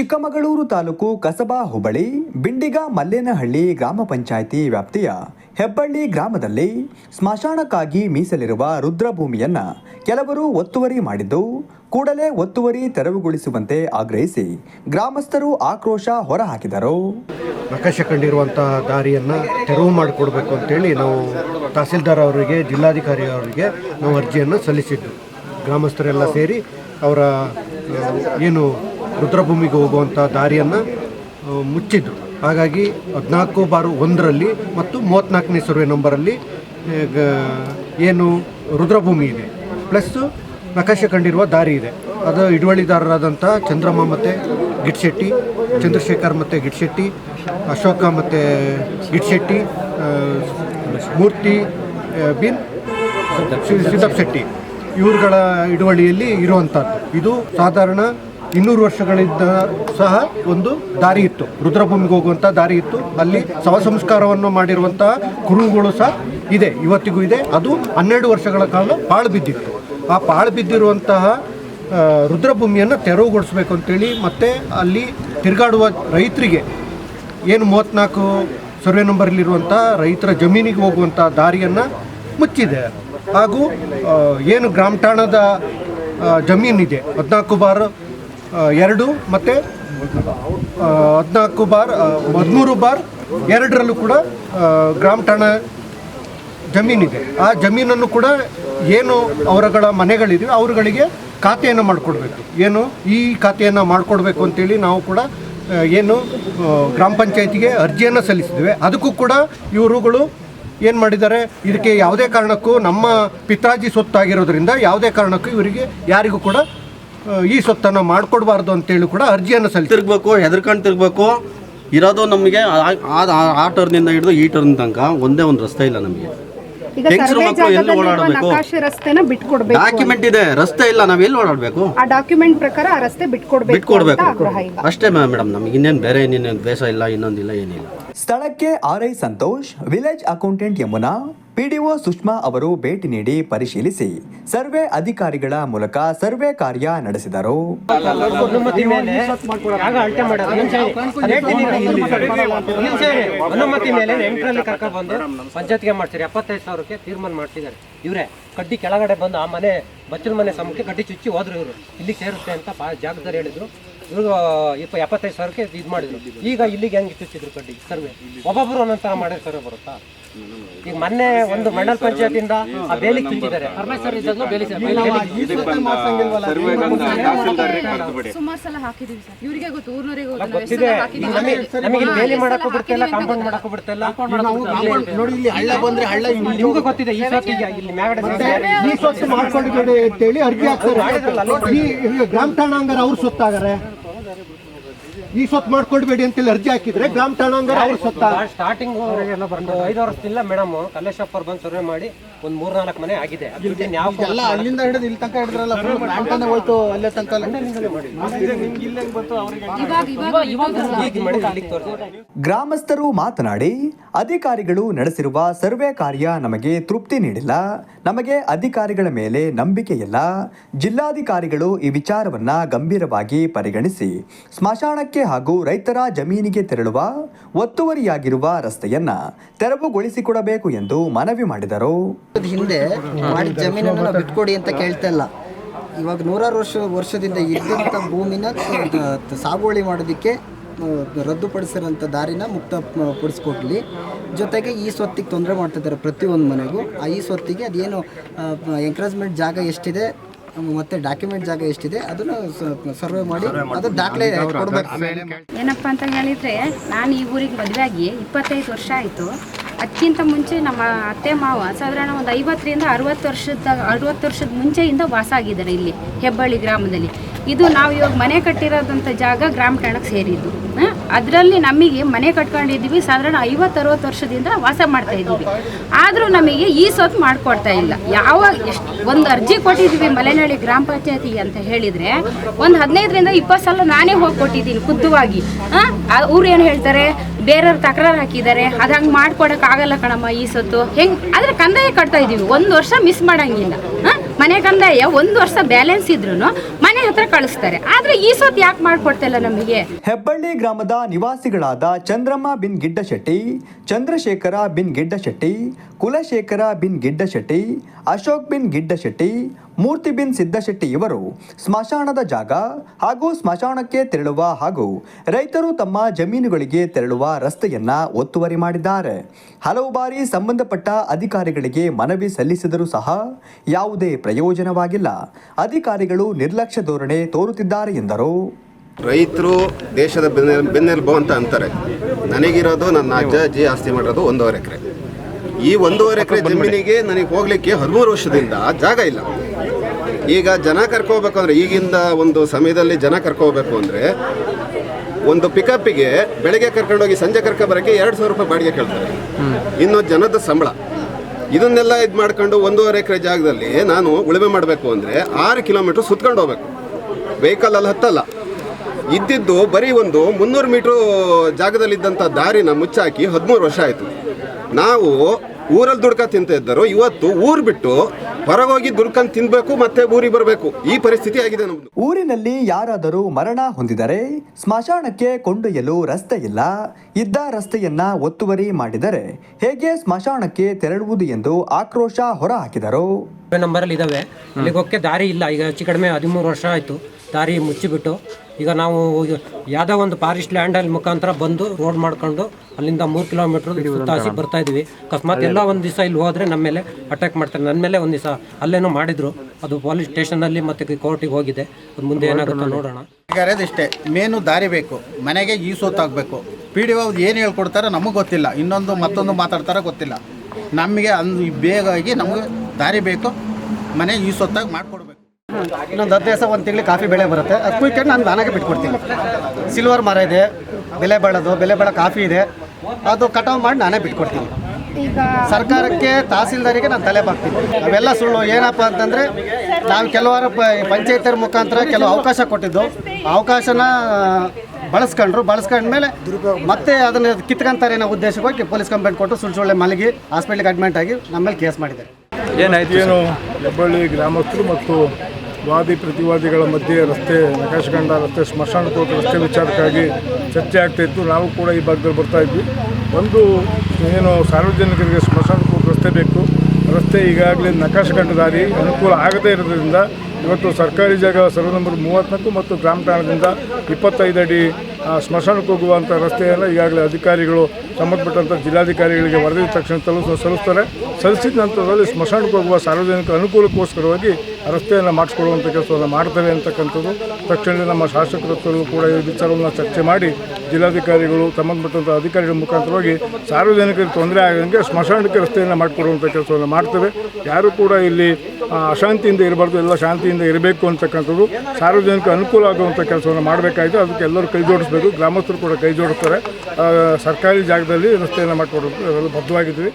ಚಿಕ್ಕಮಗಳೂರು ತಾಲೂಕು ಕಸಬಾ ಹೋಬಳಿ ಬಿಂಡಿಗ ಮಲ್ಲೇನಹಳ್ಳಿ ಗ್ರಾಮ ಪಂಚಾಯಿತಿ ವ್ಯಾಪ್ತಿಯ ಹೆಬ್ಬಳ್ಳಿ ಗ್ರಾಮದಲ್ಲಿ ಸ್ಮಶಾನಕ್ಕಾಗಿ ಮೀಸಲಿರುವ ರುದ್ರಭೂಮಿಯನ್ನು ಕೆಲವರು ಒತ್ತುವರಿ ಮಾಡಿದ್ದು, ಕೂಡಲೇ ಒತ್ತುವರಿ ತೆರವುಗೊಳಿಸುವಂತೆ ಆಗ್ರಹಿಸಿ ಗ್ರಾಮಸ್ಥರು ಆಕ್ರೋಶ ಹೊರಹಾಕಿದರು. ಆಕಾಶ ಕಂಡಿರುವಂತಹ ದಾರಿಯನ್ನು ತೆರವು ಮಾಡಿಕೊಡ್ಬೇಕು ಅಂತೇಳಿ ನಾವು ತಹಸೀಲ್ದಾರ್ ಅವರಿಗೆ, ಜಿಲ್ಲಾಧಿಕಾರಿ ಅವರಿಗೆ ನಾವು ಅರ್ಜಿಯನ್ನು ಸಲ್ಲಿಸಿದ್ದು. ಗ್ರಾಮಸ್ಥರೆಲ್ಲ ಸೇರಿ ಅವರ ಏನು ರುದ್ರಭೂಮಿಗೆ ಹೋಗುವಂಥ ದಾರಿಯನ್ನು ಮುಚ್ಚಿದ್ರು ಹಾಗಾಗಿ ಹದಿನಾಲ್ಕು ಬಾರು ಒಂದರಲ್ಲಿ ಮತ್ತು ಮೂವತ್ತ್ನಾಲ್ಕನೇ ಸರ್ವೆ ನಂಬರಲ್ಲಿ ಏನು ರುದ್ರಭೂಮಿ ಇದೆ ಪ್ಲಸ್ಸು ನಕಾಶೆ ಕಂಡಿರುವ ದಾರಿ ಇದೆ ಅದು ಹಿಡುವಳಿದಾರರಾದಂಥ ಚಂದ್ರಮ್ಮ ಮತ್ತು ಗಿಟ್ಶೆಟ್ಟಿ ಚಂದ್ರಶೇಖರ್ ಮತ್ತು ಗಿಟ್ಶೆಟ್ಟಿ ಅಶೋಕ ಮತ್ತು ಗಿಟ್ಶೆಟ್ಟಿ ಆ, ಮೂರ್ತಿ ಬಿನ್ ಸಿದ್ದಪ್ಪ ಶೆಟ್ಟಿ ಇವ್ರುಗಳ ಹಿಡುವಳಿಯಲ್ಲಿ ಇರುವಂಥದ್ದು ಇದು ಸಾಧಾರಣ ಇನ್ನೂರು ವರ್ಷಗಳಿಂದ ಸಹ ಒಂದು ದಾರಿ ಇತ್ತು. ರುದ್ರಭೂಮಿಗೆ ಹೋಗುವಂಥ ದಾರಿ ಇತ್ತು. ಅಲ್ಲಿ ಶವ ಸಂಸ್ಕಾರವನ್ನು ಮಾಡಿರುವಂತಹ ಕುರುಹುಗಳು ಸಹ ಇದೆ. ಇವತ್ತಿಗೂ ಇದೆ. ಅದು ಹನ್ನೆರಡು ವರ್ಷಗಳ ಕಾಲ ಪಾಳು ಬಿದ್ದಿತ್ತು. ಆ ಪಾಳು ಬಿದ್ದಿರುವಂತಹ ರುದ್ರಭೂಮಿಯನ್ನು ತೆರವುಗೊಳಿಸ್ಬೇಕು ಅಂತೇಳಿ ಮತ್ತು ಅಲ್ಲಿ ತಿರುಗಾಡುವ ರೈತರಿಗೆ ಏನು ಮೂವತ್ತ್ನಾಲ್ಕು ಸರ್ವೆ ನಂಬರ್ಲಿರುವಂಥ ರೈತರ ಜಮೀನಿಗೆ ಹೋಗುವಂಥ ದಾರಿಯನ್ನು ಮುಚ್ಚಿದೆ. ಹಾಗೂ ಏನು ಗ್ರಾಮಠಾಣದ ಜಮೀನಿದೆ. ಹದಿನಾಲ್ಕು ಬಾರ್ ಎರಡು ಮತ್ತು ಹದಿನಾಲ್ಕು ಬಾರ್ ಹದಿಮೂರು ಬಾರ್, ಎರಡರಲ್ಲೂ ಕೂಡ ಗ್ರಾಮ ಠಾಣ ಜಮೀನಿದೆ. ಆ ಜಮೀನನ್ನು ಕೂಡ ಏನು ಅವರಗಳ ಮನೆಗಳಿದೆ, ಅವರುಗಳಿಗೆ ಖಾತೆಯನ್ನು ಮಾಡಿಕೊಡ್ಬೇಕು. ಏನು ಈ ಖಾತೆಯನ್ನು ಮಾಡಿಕೊಡ್ಬೇಕು ಅಂತೇಳಿ ನಾವು ಕೂಡ ಏನು ಗ್ರಾಮ ಪಂಚಾಯತಿಗೆ ಅರ್ಜಿಯನ್ನು ಸಲ್ಲಿಸಿದ್ದೇವೆ. ಅದಕ್ಕೂ ಕೂಡ ಇವರುಗಳು ಏನು ಮಾಡಿದ್ದಾರೆ, ಇದಕ್ಕೆ ಯಾವುದೇ ಕಾರಣಕ್ಕೂ ನಮ್ಮ ಪಿತಾಜಿ ಸೊತ್ತಾಗಿರೋದ್ರಿಂದ ಯಾವುದೇ ಕಾರಣಕ್ಕೂ ಇವರಿಗೆ ಯಾರಿಗೂ ಕೂಡ ಈ ಸೊತ್ತನ್ನು ಮಾಡಿಕೊಡ್ಬಾರ್ದು ಅಂತೇಳಿ ಕೂಡ ಅರ್ಜಿಯನ್ನು ಸಲ್ಲಿಸಿ ತಿರ್ಗಬೇಕು ಹೆದರ್ಕೊಂಡು ತಿರ್ಗಬೇಕು. ಇರೋದು ನಮಗೆ ಆ- ಟರ್ನಿಂದ ಹಿಡಿದು ಈ ಟರ್ನ್ ತನಕ ಒಂದೇ ಒಂದು ರಸ್ತೆ ಇಲ್ಲ ನಮಗೆ. ಈಗ ಹೆಂಗಸ್ರು ಮಕ್ಕಳು ಎಲ್ಲಿ ಓಡಾಡಬೇಕು? ನಕಾಶೆ ರಸ್ತೆನ ಬಿಟ್ಕೊಡ್ಬೇಕು ಡಾಕ್ಯುಮೆಂಟ್ ಇದೆ ರಸ್ತೆ ಇಲ್ಲ ನಾವ್ ಎಲ್ಲಿ ಓಡಾಡಬೇಕು? ಆ ಡಾಕ್ಯುಮೆಂಟ್ ಪ್ರಕಾರ ಆ ರಸ್ತೆ ಬಿಟ್ಕೊಡ್ಬೇಕು ಅಂತ ಬಿಟ್ಕೊಡ್ಬೇಕು. ಆಗ್ರಹ ಈಗ ಅಷ್ಟೇ ಮೇಡಮ್ ನಮಗೆ ಇನ್ನೇನು ಬೇರೆ ಇನ್ನೇನು ದ್ವೇಷ ಇಲ್ಲ ಇನ್ನೊಂದಿಲ್ಲ ಏನಿಲ್ಲ. ಸ್ಥಳಕ್ಕೆ RI Santosh village accountant Yamuna PDO Sushma ಅವರು ಭೇಟಿ ನೀಡಿ ಪರಿಶೀಲಿಸಿ ಸರ್ವೆ ಅಧಿಕಾರಿಗಳ ಮೂಲಕ ಸರ್ವೆ ಕಾರ್ಯ ನಡೆಸಿದರು. ಅನುಮತಿ ಮೇಲೆ ಎಂಟ್ರಲ್ಲಿ ಕರ್ಕೊಂಡು ಬಂದು ಪಂಚಾಯತ್ಗೆ ಮಾಡ್ತಾರೆ ಎಪ್ಪತ್ತೈದು ಸಾವಿರಕ್ಕೆ ತೀರ್ಮಾನ ಮಾಡ್ತಿದ್ದಾರೆ ಇವರೇ, ಕಡ್ಡಿ ಕೆಳಗಡೆ ಬಂದು ಆ ಮನೆ, ಬಚ್ಚಲ ಮನೆ ಸಮಕ್ಕೆ ಕಡ್ಡಿ ಚುಚ್ಚಿ ಹೋದ್ರು ಇವರು. ಇಲ್ಲಿ ಸೇರುತ್ತೆ ಅಂತ ಜಾಗದಲ್ಲಿ ಹೇಳಿದ್ರು. ಇವರು ಇಪ್ಪ ಎಪ್ಪತ್ತೈದು ಸಾವಿರಕ್ಕೆ ಇದು ಮಾಡಿದ್ರು. ಈಗ ಇಲ್ಲಿಗೆ ಹೆಂಗೆ ಚುಚ್ಚಿದ್ರು ಕಡ್ಡಿ? ಸರ್ವೆ. ಒಬ್ಬೊಬ್ಬರು ಒಂದೊಂದು ಥರ ಮಾಡಿದ ಸರ್ವೆ ಬರುತ್ತಾ? ಈಗ ಮೊನ್ನೆ ಒಂದು ಮಂಡಲ್ ಪಂಚಾಯತಿಂದ ಆ ಬೇಲಿ ಚುಚ್ಚಿದ್ದಾರೆ ಸುಮಾರು ಸಲ ಹಾಕಿದೀವಿ ಸರ್. ಇವರಿಗೆ ಗೊತ್ತು ಊರ್ನವರಿಗೆ ಗೊತ್ತು. ನಮಗೆ ಇಲ್ಲಿ ಬೇಲಿ ಮಾಡಕ್ಕೂ ಬಿಡ್ತಿಲ್ಲ ಕಾಂಪೌಂಡ್ ಮಾಡಕ್ಕೂ ಬಿಡ್ತಿಲ್ಲ ನೋಡಿ ಇಲ್ಲಿ ಹಳ್ಳ ಬಂದ್ರೆ ಹಳ್ಳ ನಿಮ್ಗೂ ಗೊತ್ತಿದೆ ಈ ಸತಿಗೆ ಇಲ್ಲಿ ಮ್ಯಾಗಡೆ ಈ ಸೊತ್ತು ಮಾಡ್ಕೊಂಡಿದ್ದೇವೆ ಅಂತೇಳಿ ಅರ್ಜಿ ಹಾಕ್ತಾರೆ. ಗ್ರಾಮ ಠಾಣಾಂಗಾರ ಅವ್ರು ಸೊತ್ತಾಗರೆ. ಈ ಸೊತ್ತು ಮಾಡ್ಕೊಡ್ಬೇಡಿ ಅಂತೇಳಿ ಅರ್ಜಿ ಹಾಕಿದ್ರೆ ಗ್ರಾಮ ಠಾಣಾಂಗರ ಅವ್ರ ಸೊತ್ತ ಸ್ಟಾರ್ಟಿಂಗ್ ಐದು ವರ್ಷ ಇಲ್ಲ ಮೇಡಮ್ ಕಲ್ಲೇಶಪ್ಪ ಅವ್ರು ಬಂದು ಸರ್ವೆ ಮಾಡಿ ಒಂದು ಮೂರ್ ನಾಲ್ಕು ಮನೆ ಆಗಿದೆ. ಎಲ್ಲ ಅಲ್ಲಿಂದ ಹಿಡಿದು ಇಲ್ಲಿ ತನಕ ಹಿಡಿದ್ರಲ್ಲ ಹೋಯ್ತು ಅಲ್ಲೇ ತನಕ ಗ್ರಾಮಸ್ಥರು ಮಾತನಾಡಿ ಅಧಿಕಾರಿಗಳು ನಡೆಸಿರುವ ಸರ್ವೆ ಕಾರ್ಯ ನಮಗೆ ತೃಪ್ತಿ ನೀಡಿಲ್ಲ. ನಮಗೆ ಅಧಿಕಾರಿಗಳ ಮೇಲೆ ನಂಬಿಕೆ ಇಲ್ಲ. ಜಿಲ್ಲಾಧಿಕಾರಿಗಳು ಈ ವಿಚಾರವನ್ನ ಗಂಭೀರವಾಗಿ ಪರಿಗಣಿಸಿ ಸ್ಮಶಾನಕ್ಕೆ ಹಾಗೂ ರೈತರ ಜಮೀನಿಗೆ ತೆರಳುವ ಒತ್ತುವರಿಯಾಗಿರುವ ರಸ್ತೆಯನ್ನ ತೆರವುಗೊಳಿಸಿಕೊಡಬೇಕು ಎಂದು ಮನವಿ ಮಾಡಿದರು. ಹಿಂದೆ ಜಮೀನನ್ನು ಬಿಟ್ಕೊಡಿ ಅಂತ ಕೇಳ್ತಾ ಇಲ್ಲ. ಇವಾಗ ನೂರಾರು ವರ್ಷ, ವರ್ಷದಿಂದ ಇದ್ದಂಥ ಭೂಮಿನ ಸಾಗುವಳಿ ಮಾಡೋದಕ್ಕೆ ರದ್ದುಪಡಿಸಿರೋಂಥ ದಾರಿನ ಮುಕ್ತ ಪಡಿಸ್ಕೊಡ್ಲಿ ಜೊತೆಗೆ ಈ ಸ್ವತ್ತಿಗೆ ತೊಂದರೆ ಮಾಡ್ತಿದ್ದಾರೆ ಪ್ರತಿಯೊಂದು ಮನೆಗೂ. ಆ ಈ ಸ್ವತ್ತಿಗೆ ಅದೇನು ಎಂಕರೇಜ್ಮೆಂಟ್ ಜಾಗ ಎಷ್ಟಿದೆ ಮತ್ತು ಡಾಕ್ಯುಮೆಂಟ್ ಜಾಗ ಎಷ್ಟಿದೆ ಅದನ್ನು ಸರ್ವೆ ಮಾಡಿ ಅದು ದಾಖಲೆ ಕೊಡಬೇಕು? ಏನಪ್ಪ ಅಂತ ಹೇಳಿದ್ರೆ ನಾನು ಈ ಊರಿಗೆ ಮದುವೆಯಾಗಿ ಇಪ್ಪತ್ತೈದು ವರ್ಷ ಆಯಿತು. ಅದಕ್ಕಿಂತ ಮುಂಚೆ ನಮ್ಮ ಅತ್ತೆ ಮಾವ ಸಾಧಾರಣ ಒಂದು ಐವತ್ತರಿಂದ ಅರುವತ್ತು ವರ್ಷದ ಅರುವತ್ತು ವರ್ಷದ ಮುಂಚೆಯಿಂದ ವಾಸ ಆಗಿದ್ದಾರೆ ಇಲ್ಲಿ ಹೆಬ್ಬಳ್ಳಿ ಗ್ರಾಮದಲ್ಲಿ. ಇದು ನಾವು ಇವಾಗ ಮನೆ ಕಟ್ಟಿರೋದಂಥ ಜಾಗ ಗ್ರಾಮ ಠಾಣಕ್ಕೆ ಸೇರಿದ್ದು. ಅದರಲ್ಲಿ ನಮಗೆ ಮನೆ ಕಟ್ಕೊಂಡಿದ್ದೀವಿ, ಸಾಧಾರಣ ಐವತ್ತು, ಅರವತ್ತು ವರ್ಷದಿಂದ ವಾಸ ಮಾಡ್ತಾ ಇದ್ದೀವಿ. ಆದರೂ ನಮಗೆ ಈ ಸೊತ್ತು ಮಾಡಿಕೊಡ್ತಾ ಇಲ್ಲ. ಯಾವ ಎಷ್ಟು, ಒಂದು ಅರ್ಜಿ ಕೊಟ್ಟಿದ್ದೀವಿ ಮಲೆನಾಡಿ ಗ್ರಾಮ ಪಂಚಾಯತಿಗೆ ಅಂತ ಹೇಳಿದರೆ, ಒಂದು ಹದಿನೈದರಿಂದ ಇಪ್ಪತ್ತು ಸಲ ನಾನೇ ಹೋಗಿ ಕೊಟ್ಟಿದ್ದೀನಿ ಖುದ್ದುವಾಗಿ. ಅವ್ರು ಏನು ಹೇಳ್ತಾರೆ? ಬೇರೆಯವ್ರು ತಕರಾರು ಹಾಕಿದ್ದಾರೆ. ಅದು ಹಂಗೆ ಮಾಡ್ಕೊಡೋಕ್ಕಾಗಲ್ಲ ಕಣಮ್ಮ ಈ ಸೊತ್ತು ಹೆಂಗೆ, ಆದರೆ ಕಂದಾಯ ಕಟ್ತಾ ಇದ್ದೀವಿ. ಒಂದು ವರ್ಷ ಮಿಸ್ ಮಾಡೋಂಗಿಲ್ಲ. ಹಾಂ? ಮನೆ ಕಂದಾಯ ಒಂದು ವರ್ಷ ಬ್ಯಾಲೆನ್ಸ್ ಇದ್ರು ಮನೆ ಹತ್ರ ಕಳಿಸ್ತಾರೆ. ಆದ್ರೆ ಈ ಸತ್ ಯಾಕೆ ಮಾಡ್ಕೊಡ್ತಿಲ್ಲ ನಮಗೆ? ಹೆಬ್ಬಳ್ಳಿ ಗ್ರಾಮದ ನಿವಾಸಿಗಳಾದ ಚಂದ್ರಮ್ಮ ಬಿನ್ ಗಿಡ್ಡಶೆಟ್ಟಿ, ಚಂದ್ರಶೇಖರ ಬಿನ್ ಗಿಡ್ಡಶೆಟ್ಟಿ, ಕುಲಶೇಖರ ಬಿನ್ ಗಿಡ್ಡಶೆಟ್ಟಿ, ಅಶೋಕ್ ಬಿನ್ ಗಿಡ್ಡಶೆಟ್ಟಿ ಮೂರ್ತಿ ಬಿನ್ ಸಿದ್ದಶೆಟ್ಟಿ ಇವರು ಸ್ಮಶಾನದ ಜಾಗ ಹಾಗೂ ಸ್ಮಶಾನಕ್ಕೆ ತೆರಳುವ ಹಾಗೂ ರೈತರು ತಮ್ಮ ಜಮೀನುಗಳಿಗೆ ತೆರಳುವ ರಸ್ತೆಯನ್ನ ಒತ್ತುವರಿ ಮಾಡಿದ್ದಾರೆ. ಹಲವು ಬಾರಿ ಸಂಬಂಧಪಟ್ಟ ಅಧಿಕಾರಿಗಳಿಗೆ ಮನವಿ ಸಲ್ಲಿಸಿದರೂ ಸಹ ಯಾವುದೇ ಪ್ರಯೋಜನವಾಗಿಲ್ಲ. ಅಧಿಕಾರಿಗಳು ನಿರ್ಲಕ್ಷ್ಯ ಧೋರಣೆ ತೋರುತ್ತಿದ್ದಾರೆ ಎಂದರು. ರೈತರು ದೇಶದ ಬೆನ್ನೆ ಬೆನ್ನೆಲುಬು ಅಂತ ಅಂತಾರೆ. ನನಗಿರೋದು ನನ್ನ ಅಜ್ಜ ಅಜ್ಜಿ ಆಸ್ತಿ ಮಾಡಿರೋದು ಒಂದೂವರೆ ಎಕರೆ. ಈ ಒಂದೂವರೆ ಎಕರೆ ಜಮೀನಿಗೆ ನನಗೆ ಹೋಗ್ಲಿಕ್ಕೆ ಹದಿಮೂರು ವರ್ಷದಿಂದ ಜಾಗ ಇಲ್ಲ. ಈಗ ಜನ ಕರ್ಕೋಬೇಕು ಅಂದರೆ ಈಗಿಂದ ಒಂದು ಸಮಯದಲ್ಲಿ ಜನ ಕರ್ಕೋಬೇಕು ಅಂದರೆ ಒಂದು ಪಿಕಪ್ಪಿಗೆ ಬೆಳಗ್ಗೆ ಕರ್ಕೊಂಡೋಗಿ ಸಂಜೆ ಕರ್ಕೊ ಬರೋಕ್ಕೆ ಎರಡು ಸಾವಿರ ರೂಪಾಯಿ ಬಾಡಿಗೆ ಕೇಳ್ತಾರೆ. ಇನ್ನು ಜನದ ಸಂಬಳ. ಇದನ್ನೆಲ್ಲ ಇದು ಮಾಡ್ಕೊಂಡು ಒಂದೂವರೆ ಎಕರೆ ಜಾಗದಲ್ಲಿ ನಾನು ಉಳುಮೆ ಮಾಡಬೇಕು ಅಂದರೆ ಆರು ಕಿಲೋಮೀಟ್ರ್ ಸುತ್ಕೊಂಡು ಹೋಗ್ಬೇಕು. ವೆಹಿಕಲಲ್ಲಿ ಹತ್ತಲ್ಲ. ಇದ್ದಿದ್ದು ಬರೀ ಒಂದು ಮುನ್ನೂರು ಮೀಟ್ರ್ ಜಾಗದಲ್ಲಿದ್ದಂಥ ದಾರಿನ ಮುಚ್ಚಾಕಿ ಹದಿಮೂರು ವರ್ಷ ಆಯಿತು. ನಾವು ಊರಲ್ಲಿ ದುಡ್ಕ ತಿಂತ ಇದ್ದರು. ಇವತ್ತು ಊರು ಬಿಟ್ಟು ಹೊರಗೋಗಿ ದುಡ್ಕೊಂಡು ತಿನ್ಬೇಕು ಮತ್ತೆ ಊರಿಗೆ ಬರಬೇಕು. ಈ ಪರಿಸ್ಥಿತಿ ಆಗಿದೆ ನಮ್ದು ಊರಿನಲ್ಲಿ ಯಾರಾದರೂ ಮರಣ ಹೊಂದಿದರೆ ಸ್ಮಶಾನಕ್ಕೆ ಕೊಂಡೊಯ್ಯಲು ರಸ್ತೆ ಇಲ್ಲ. ಇದ್ದ ರಸ್ತೆಯನ್ನ ಒತ್ತುವರಿ ಮಾಡಿದರೆ ಹೇಗೆ ಸ್ಮಶಾನಕ್ಕೆ ತೆರಳುವುದು ಎಂದು ಆಕ್ರೋಶ ಹೊರಹಾಕಿದರು. ನಂಬರಲ್ಲಿ ಇದಾವೆ. ಅಲ್ಲಿಗೆ ಹೋಗಕ್ಕೆ ದಾರಿ ಇಲ್ಲ. ಈಗ ಹೆಚ್ಚು ಕಡಿಮೆ ಹದಿಮೂರು ವರ್ಷ ಆಯಿತು. ದಾರಿ ಮುಚ್ಚಿಬಿಟ್ಟು ಈಗ ನಾವು ಯಾವುದೋ ಒಂದು ಫಾರೆಸ್ಟ್ ಲ್ಯಾಂಡಲ್ಲಿ ಮುಖಾಂತರ ಬಂದು ರೋಡ್ ಮಾಡ್ಕೊಂಡು ಅಲ್ಲಿಂದ ಮೂರು ಕಿಲೋಮೀಟ್ರ್ ಸುತ್ತಾಸಿ ಬರ್ತಾ ಇದೀವಿ ಅಕಸ್ಮಾತ್ ಎಲ್ಲ ಒಂದು ದಿವಸ ಇಲ್ಲಿ ಹೋದರೆ ನಮ್ಮ ಮೇಲೆ ಅಟ್ಯಾಕ್ ಮಾಡ್ತಾರೆ. ನನ್ನ ಮೇಲೆ ಒಂದು ದಿವಸ ಅಲ್ಲೇನೋ ಮಾಡಿದ್ರು. ಅದು ಪೊಲೀಸ್ ಸ್ಟೇಷನಲ್ಲಿ ಮತ್ತೆ ಕೋರ್ಟಿಗೆ ಹೋಗಿದೆ. ಅದು ಮುಂದೆ ಏನಾಗುತ್ತೋ ನೋಡೋಣ. ಇಷ್ಟೇ ಮೇನು ದಾರಿ ಬೇಕು. ಮನೆಗೆ ಈ ಸೊತ್ತಾಗಬೇಕು ಪಿ ಡಿ ಒ ಏನು ಹೇಳ್ಕೊಡ್ತಾರೋ ನಮಗೆ ಗೊತ್ತಿಲ್ಲ. ಇನ್ನೊಂದು ಮತ್ತೊಂದು ಮಾತಾಡ್ತಾರೋ ಗೊತ್ತಿಲ್ಲ. ನಮಗೆ ಅಂದು ಬೇಗಾಗಿ ನಮಗೆ ದಾರಿ ಬೇಕು. ಮನೆ ಈ ಸೊತ್ತಾಗಿ ಮಾಡಿಕೊಡ್ಬೇಕು. ಇನ್ನೊಂದು ಹತ್ತು ದಿವಸ ಒಂದು ತಿಂಗಳು ಕಾಫಿ ಬೆಳೆ ಬರುತ್ತೆ. ಅದು ಕುಯ್ಕೊಂಡು ನಾನು ದಾನಾಗೆ ಬಿಟ್ಕೊಡ್ತೀನಿ ಸಿಲ್ವರ್ ಮರ ಇದೆ ಬೆಲೆ ಬಾಳೋದು ಬೆಲೆ ಬಾಳೋ ಕಾಫಿ ಇದೆ. ಅದು ಕಟಾವು ಮಾಡಿ ನಾನೇ ಬಿಟ್ಕೊಡ್ತೀನಿ. ಈಗ ಸರ್ಕಾರಕ್ಕೆ ತಹಸೀಲ್ದಾರಿಗೆ ನಾನು ತಲೆ ಬಾಗ್ತೀನಿ ಅವೆಲ್ಲ ಸುಳ್ಳು. ಏನಪ್ಪ ಅಂತಂದರೆ ನಾವು ಕೆಲವಾರು ಪಂಚಾಯತರ ಮುಖಾಂತರ ಕೆಲವು ಅವಕಾಶ ಕೊಟ್ಟಿದ್ದು. ಆ ಅವಕಾಶನ ಬಳಸ್ಕೊಂಡ್ರು. ಬಳಸ್ಕೊಂಡ್ಮೇಲೆ ಮತ್ತೆ ಅದನ್ನು ಕಿತ್ಕೊಂತಾರೆ ಅನ್ನೋ ಉದ್ದೇಶಕ್ಕೆ ಪೊಲೀಸ್ ಕಂಪ್ಲೇಂಟ್ ಕೊಟ್ಟು ಸುಳ್ಳು ಸುಳ್ಳೆ ಮಲಗಿ ಹಾಸ್ಪಿಟ್ಲಿಗೆ ಅಡ್ಮಿಟ್ ಆಗಿ ನಮ್ಮ ಮೇಲೆ ಕೇಸ್ ಮಾಡಿದ್ದಾರೆ. ಏನು ಹೆಬ್ಬಳ್ಳಿ ಗ್ರಾಮಸ್ಥರು ಮತ್ತು ವಾದಿ ಪ್ರತಿವಾದಿಗಳ ಮಧ್ಯೆ ರಸ್ತೆ, ನಕಾಶಗಂಡ ರಸ್ತೆ ಸ್ಮಶಾನ ತೋಟ ರಸ್ತೆ ವಿಚಾರಕ್ಕಾಗಿ ಚರ್ಚೆ ಆಗ್ತಾಯಿತ್ತು ನಾವು ಕೂಡ ಈ ಭಾಗದಲ್ಲಿ ಬರ್ತಾ ಇದ್ವಿ. ಒಂದು, ಏನು, ಸಾರ್ವಜನಿಕರಿಗೆ ಸ್ಮಶಾನ ತೋಟ ರಸ್ತೆ ಬೇಕು. ರಸ್ತೆ ಈಗಾಗಲೇ ನಕಾಶಗಂಡ ದಾರಿ ಅನುಕೂಲ ಆಗದೇ ಇರೋದ್ರಿಂದ ಇವತ್ತು ಸರ್ಕಾರಿ ಜಾಗ ಸರ್ವೆ ನಂಬರ್ ಮೂವತ್ತ್ನಾಲ್ಕು ಮತ್ತು ಗ್ರಾಮ ಠಾಣದಿಂದ ಇಪ್ಪತ್ತೈದು ಅಡಿ ಸ್ಮಶಾನಕ್ಕೆ ಹೋಗುವಂಥ ರಸ್ತೆಯನ್ನು ಈಗಾಗಲೇ ಅಧಿಕಾರಿಗಳು, ಸಂಬಂಧಪಟ್ಟಂಥ ಜಿಲ್ಲಾಧಿಕಾರಿಗಳಿಗೆ ವರದಿ ತಕ್ಷಣ ತಲು ಸಲ್ಲಿಸ್ತಾರೆ. ಸಲ್ಲಿಸಿದ ನಂತರದಲ್ಲಿ ಸ್ಮಶಾನಕ್ಕೆ ಹೋಗುವ ಸಾರ್ವಜನಿಕ ಅನುಕೂಲಕ್ಕೋಸ್ಕರವಾಗಿ ರಸ್ತೆಯನ್ನು ಮಾಡಿಸ್ಕೊಳ್ಳುವಂಥ ಕೆಲಸವನ್ನು ಮಾಡ್ತೇವೆ ಅಂತಕ್ಕಂಥದ್ದು. ತಕ್ಷಣ ನಮ್ಮ ಶಾಸಕರ ಕೂಡ ಈ ವಿಚಾರವನ್ನು ಚರ್ಚೆ ಮಾಡಿ ಜಿಲ್ಲಾಧಿಕಾರಿಗಳು ಸಂಬಂಧಪಟ್ಟಂಥ ಅಧಿಕಾರಿಗಳ ಮುಖಾಂತರವಾಗಿ ಸಾರ್ವಜನಿಕರಿಗೆ ತೊಂದರೆ ಆಗದಂಗೆ ಸ್ಮಶಾನಕ್ಕೆ ರಸ್ತೆಯನ್ನು ಮಾಡಿಕೊಡುವಂಥ ಕೆಲಸವನ್ನು ಮಾಡ್ತೇವೆ. ಯಾರು ಕೂಡ ಇಲ್ಲಿ ಅಶಾಂತಿಯಿಂದ ಇರಬಾರ್ದು, ಎಲ್ಲ ಶಾಂತಿಯಿಂದ ಇರಬೇಕು ಅಂತಕ್ಕಂಥದ್ದು, ಸಾರ್ವಜನಿಕ ಅನುಕೂಲ ಆಗುವಂಥ ಕೆಲಸವನ್ನು ಮಾಡಬೇಕಾಯಿತು. ಅದಕ್ಕೆ ಎಲ್ಲರೂ ಕೈ ಜೋಡಿಸಬೇಕು. ಗ್ರಾಮಸ್ಥರು ಕೂಡ ಕೈ ಜೋಡಿಸ್ತಾರೆ. ಸರ್ಕಾರಿ ಜಾಗದಲ್ಲಿ ರಸ್ತೆಯನ್ನು ಮಾಡಿಕೊಡೋದು ಬದ್ಧವಾಗಿದ್ದೀವಿ.